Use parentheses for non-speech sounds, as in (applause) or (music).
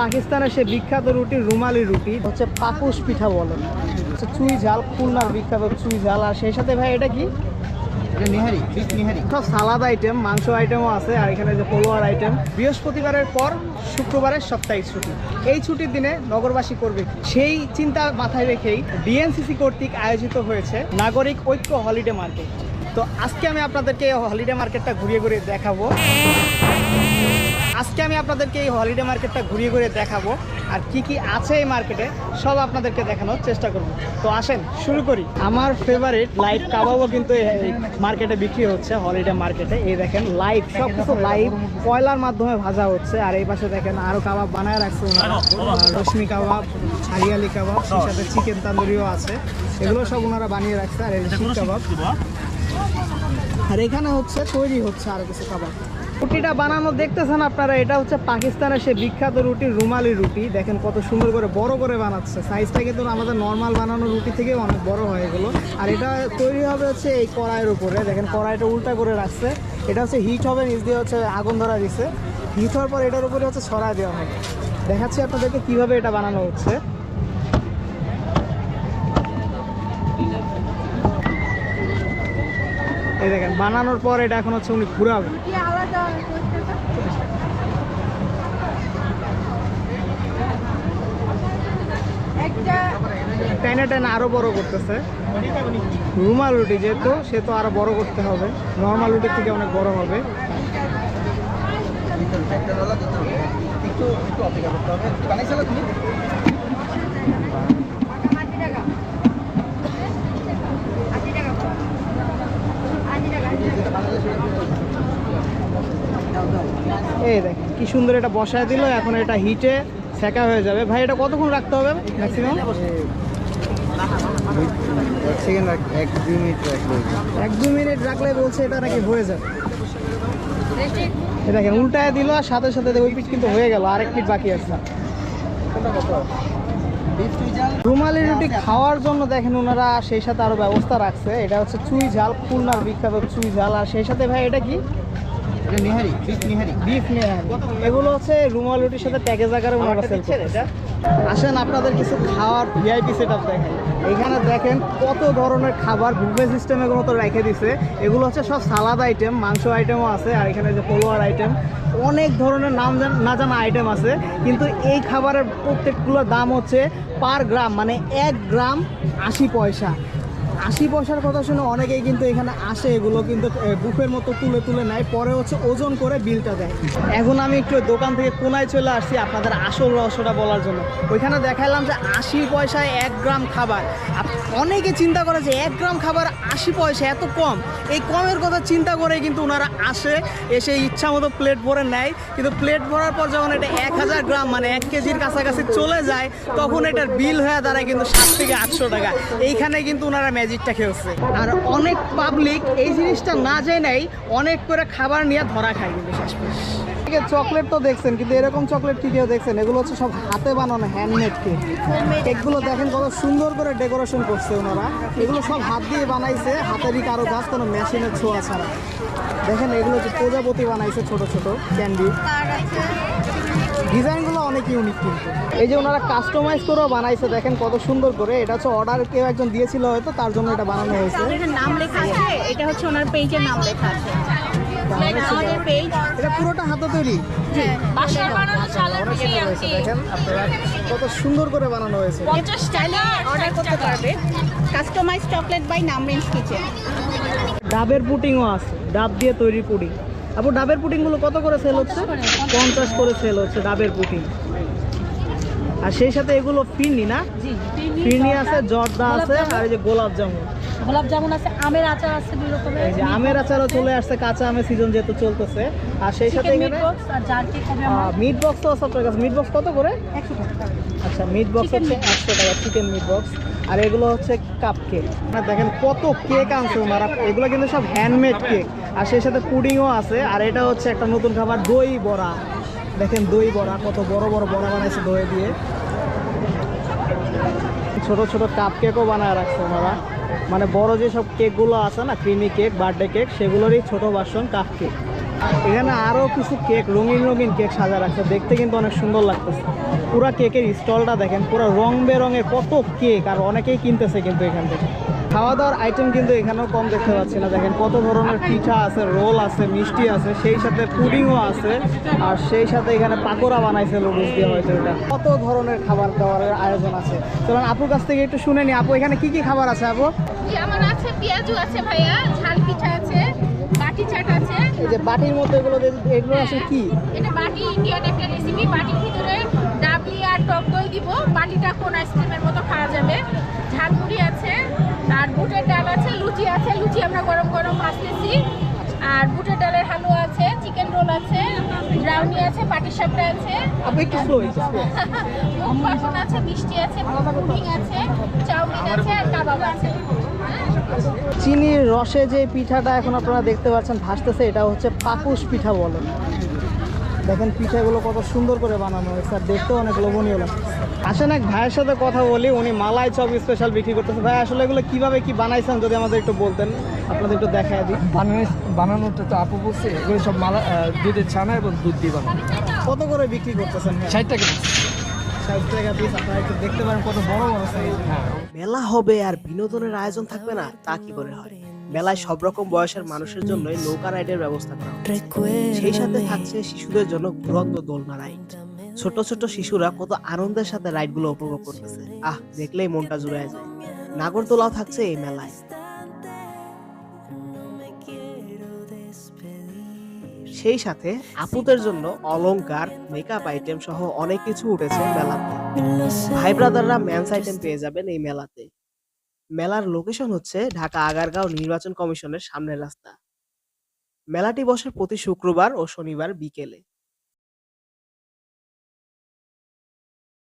পাকিস্তানের সে বিখ্যাত রুটি রুমালি রুটি হচ্ছে পাকুশ পিঠা বলে। হচ্ছে চুই ঝাল খুলনার বিখ্যাত চুই ঝাল। আর সেই সাথে ভাই এটা কি? নিহারি নিহারি। সব সালাদ আইটেম মাংস আইটেমও আছে আর এখানে যে পোলোয়ার আইটেম বৃহস্পতিবারের পর শুক্রবারের সাপ্তাহিক ছুটি। এই ছুটির দিনে নগরবাসী করবে সেই চিন্তা মাথায় রেখেই ডিএনসিসি কর্তৃক আয়োজিত হয়েছে নাগরিক ঐক্য হলিডে মার্কেট তো আজকে আমি আপনাদেরকে এই হলিডে মার্কেটটা ঘুরিয়ে ঘুরিয়ে দেখাবো। আজকে আমি আপনাদেরকে এই হলিডে মার্কেটটা ঘুরিয়ে ঘুরিয়ে দেখাবো আর কি কি আছে এই মার্কেটে সব আপনাদেরকে দেখানোর চেষ্টা করব। তো আসেন শুরু করি। আমার ফেভারিট লাইভ কাবাবও কিন্তু এই মার্কেটে বিক্রি হচ্ছে হলিডে মার্কেটে এই দেখেন লাইভ সব কিছু লাইভ কয়লার মাধ্যমে ভাজা হচ্ছে। আর এই পাশে দেখেন আরও কাবাব বানায় রাখছে রশ্মি কাবাব হারিয়ালি কাবাব সেই সাথে চিকেন তান্দুরিও আছে। এগুলো সব ওনারা বানিয়ে রাখছে। আর এই কাবাব। আর এখানে হচ্ছে তৈরি হচ্ছে আর কিছু খাবার রুটিটা বানানো দেখতেছেন আপনারা, এটা হচ্ছে পাকিস্তানের সে বিখ্যাত রুটি, রুমালি রুটি। দেখেন কত সুন্দর করে বড় করে বানাচ্ছে। সাইজটা কিন্তু আমাদের নর্মাল বানানো রুটি থেকে অনেক বড় হয়ে গেলো আর এটা তৈরি হবে হচ্ছে এই কড়াইয়ের উপরে। দেখেন কড়াইটা উল্টা করে রাখছে। এটা হচ্ছে হিট হবে, নিচ দিয়ে হচ্ছে আগুন ধরা দিছে। হিট হওয়ার পর এটার উপরে হচ্ছে ছড়ায় দেওয়া হবে। দেখাচ্ছি আপনাদেরকে কীভাবে এটা বানানো হচ্ছে। এই দেখেন, বানানোর পর এটা এখন হচ্ছে উনি ঘুরাবে আরও বড় করতেছে। রুমাল রুটি যেহেতু সে তো আরও বড় করতে হবে। নর্মাল রুটির থেকে অনেক বড় হবে। একটু অপেক্ষা করতে হবে। এই দেখ কি সুন্দর এটা বসায় দিল এখন এটা হিটে সেকা হয়ে যাবে। ভাই এটা কতক্ষণ রাখতে হবে ম্যাক্সিমাম এক সেকেন্ড এক দুই মিনিট রাখলে এক দু মিনিট রাখলে বলছে এটা নাকি হয়ে যাবে। এ দেখেন উল্টায় দিল আর সাথে সাথে ওই পিঠ কিন্তু হয়ে গেল আরেক পিঠ বাকি আছে। রুমালি রুটি খাওয়ার জন্য দেখেন ওনারা সেই সাথে আরও ব্যবস্থা রাখছে। এটা হচ্ছে চুই ঝাল খুলনার বিখ্যাত চুই ঝাল। আর সেই সাথে ভাই এটা কি? এটা নিহারি বিফ নিহারি। বিফ নিয়ে এগুলো হচ্ছে রুমাল রুটির সাথে প্যাকেজ আকারে ওনারা সেল করছে আসেন আপনাদের কিছু খাওয়ার ভিআইপি সেট আপ এখানে দেখেন কত ধরনের খাবার বুফে সিস্টেম এগুলো তো রেখে দিছে। এগুলো হচ্ছে সব সালাদ আইটেম মাংস আইটেমও আছে আর এখানে যে পোলোয়ার আইটেম অনেক ধরনের নাম না জানা আইটেম আছে। কিন্তু এই খাবারের প্রত্যেকগুলোর দাম হচ্ছে পার গ্রাম মানে এক গ্রাম আশি পয়সা। আশি পয়সার কথা শুনে অনেকেই কিন্তু এখানে আসে, এগুলো কিন্তু বুফের মতো তুলে তুলে নেয়, পরে হচ্ছে ওজন করে বিলটা দেয়। এখন আমি একটু দোকান থেকে কোনায় চলে আসছি আপনাদের আসল রহস্যটা বলার জন্য। ওইখানে দেখালাম যে আশি পয়সায় এক গ্রাম খাবার। অনেকে চিন্তা করে যে এক গ্রাম খাবার আশি পয়সা, এত কম। এই কমের কথা চিন্তা করে কিন্তু ওনারা আসে, এসে ইচ্ছা মতো প্লেট ভরে নেয়। কিন্তু প্লেট ভরার পর যখন এটা এক হাজার গ্রাম মানে এক কেজির কাছাকাছি চলে যায়, তখন এটার বিল হয়ে দাঁড়ায় কিন্তু সাত থেকে আটশো টাকা। এইখানে কিন্তু ওনারা ম্যাজিকটা খেলছে। আর অনেক পাবলিক এই জিনিসটা না জেনেই অনেক করে খাবার নিয়ে ধরা খায় কিন্তু শেষ চকলেট তো দেখছেন কিন্তু এরকম চকলেট কি কেউ দেখছেন? এগুলো হচ্ছে সব হাতে বানানো হ্যান্ডমেড কেক কেকগুলো দেখেন কত সুন্দর করে ডেকোরেশন করছে ওনারা। এগুলো সব হাত দিয়ে বানাইছে হাতেরই কারও গাছ কোনো মেশিনের ছোঁয়া ছাড়া। দেখেন এগুলো যে প্রজাপতি বানাইছে ছোট ছোট ক্যান্ডি অনেক ইউনিক কিন্তু এই যে ওনারা কাস্টমাইজ করেও বানাইছে দেখেন কত সুন্দর করে। এটা হচ্ছে অর্ডার কেউ একজন দিয়েছিল হয়তো তার জন্য এটা বানানো হয়েছে। নাম লেখা আছে এটা হচ্ছে ওনার পেজের নাম লেখা আছে। পেজ। এটা পুরোটা হাতে তৈরি? চালের হয়েছে দেখেন আপনারা কত সুন্দর করে বানানো হয়েছে। পঞ্চাশ চাইলে অর্ডার করতে পারবে। কাস্টমাইজ চকলেট বাই কিচেন ডাবের পুটিংও আছে ডাব দিয়ে তৈরি পুডিং। আপু ডাবের পুডিংগুলো কত করে সেল হচ্ছে? পঞ্চাশ করে সেল হচ্ছে ডাবের পুটিং। আর সেই সাথে এগুলো ফিরনি না? ফিরনি আছে জর্দা আছে আর এই যে গোলাপ জামুন। গোলাপ জামুন আছে আমের আচার আছে দুই রকমের। এই যে আমের আচারও চলে আসছে কাঁচা আমের সিজন যেহেতু চলতেছে। আর সেই সাথে এখানে বক্স আর জার্কি হবে আমার। মিট বক্স তো টাকা মিট বক্স কত করে? আচ্ছা মিট বক্স হচ্ছে একশো টাকা চিকেন মিট বক্স আর এগুলো হচ্ছে কাপ কেক দেখেন কত কেক আনছে ওনারা। এগুলো কিন্তু সব হ্যান্ডমেড কেক আর সেই সাথে পুডিংও আছে। আর এটা হচ্ছে একটা নতুন খাবার দই বড়া। দেখেন দই বড়া, কত বড় বড় বড়া বানাইছে দই দিয়ে। ছোট ছোট কাপ কেকও বানায় রাখছে ওনারা। মানে বড় যে সব কেকগুলো আছে না ক্রিমি কেক বার্থডে কেক সেগুলোরই ছোট ভার্সন কাপ কেক এখানে আরও কিছু কেক রঙিন রঙিন কেক সাজা রাখছে। দেখতে কিন্তু অনেক সুন্দর লাগতেছে। পুরা কেকের স্টলটা দেখেন, পুরো রং বেরঙের কত কেক আর অনেকেই কিনতেছে কিন্তু এখান থেকে। খাওয়া দাওয়ার আইটেম কিন্তু এখানেও কম দেখতে পাচ্ছি না। দেখেন কত ধরনের পিঠা আছে রোল আছে মিষ্টি আছে সেই সাথে পুডিংও আছে আর সেই সাথে এখানে পাকোড়া বানাইছে লুডুস দিয়ে হয়তো এটা। কত ধরনের খাবার দাবারের আয়োজন আছে? চলুন আপুর কাছ থেকে একটু শুনে নি। আপু এখানে কি কি খাবার আছে আপু? আমার আছে পেঁয়াজু আছে ভাইয়া ঝাল পিঠা আছে বাটি চাট আছে। এই যে বাটির মতো এগুলো এগুলো আছে কি? এটা বাটি ইন্ডিয়ান একটা রেসিপি আছে গরম গরম ভাজতেছি। আর বুটের ডালের হালুয়া আছে চিকেন রোল আছে ব্রাউনি আছে পাটিসাপটা আছে। (laughs) মুখ আছে মিষ্টি আছে পুডিং আছে চাউমিন আছে আর কাবাব আছে। চিনির রসে যে পিঠাটা এখন আপনারা দেখতে পাচ্ছেন ভাসতেছে এটা হচ্ছে পাকুস পিঠা বলে। দেখেন পিঠাগুলো কত সুন্দর করে বানানো হয়েছে আর দেখতেও অনেক লোভনীয় লাগছে। আসেন এক ভাইয়ের সাথে কথা বলি উনি মালাই চপ স্পেশাল বিক্রি করতেছে। ভাই আসলে এগুলো কীভাবে কি বানাইছেন যদি আমাদের একটু বলতেন? আপনাদের একটু দেখায় দিই। বানানো বানানোটা তো আপু বলছে এগুলো সব মালা দুধের ছানা এবং দুধ দিয়ে বানানো। কত করে বিক্রি করতেছেন ষাট টাকা। সাইজ মেলা হবে আর বিনোদনের আয়োজন থাকবে না তা কি করে হয়? মেলায় সব রকম বয়সের মানুষের জন্য নৌকা রাইডের ব্যবস্থা করা সেই সাথে থাকছে শিশুদের জন্য ঘুরন্ত দোলনা রাইড। ছোট ছোট শিশুরা কত আনন্দের সাথে রাইডগুলো উপভোগ করতেছে। আহ দেখলেই মনটা জুড়ে যায়। নাগরদোলাও থাকছে এই মেলায়। সেই সাথে আপুদের জন্য অলংকার মেকআপ আইটেম সহ অনেক কিছু উঠেছে মেলাতে। ভাই ব্রাদাররা ম্যান্স আইটেম পেয়ে যাবেন এই মেলাতে। মেলার লোকেশন হচ্ছে ঢাকা আগারগাঁও নির্বাচন কমিশনের সামনের রাস্তা। মেলাটি বসে প্রতি শুক্রবার ও শনিবার বিকেলে।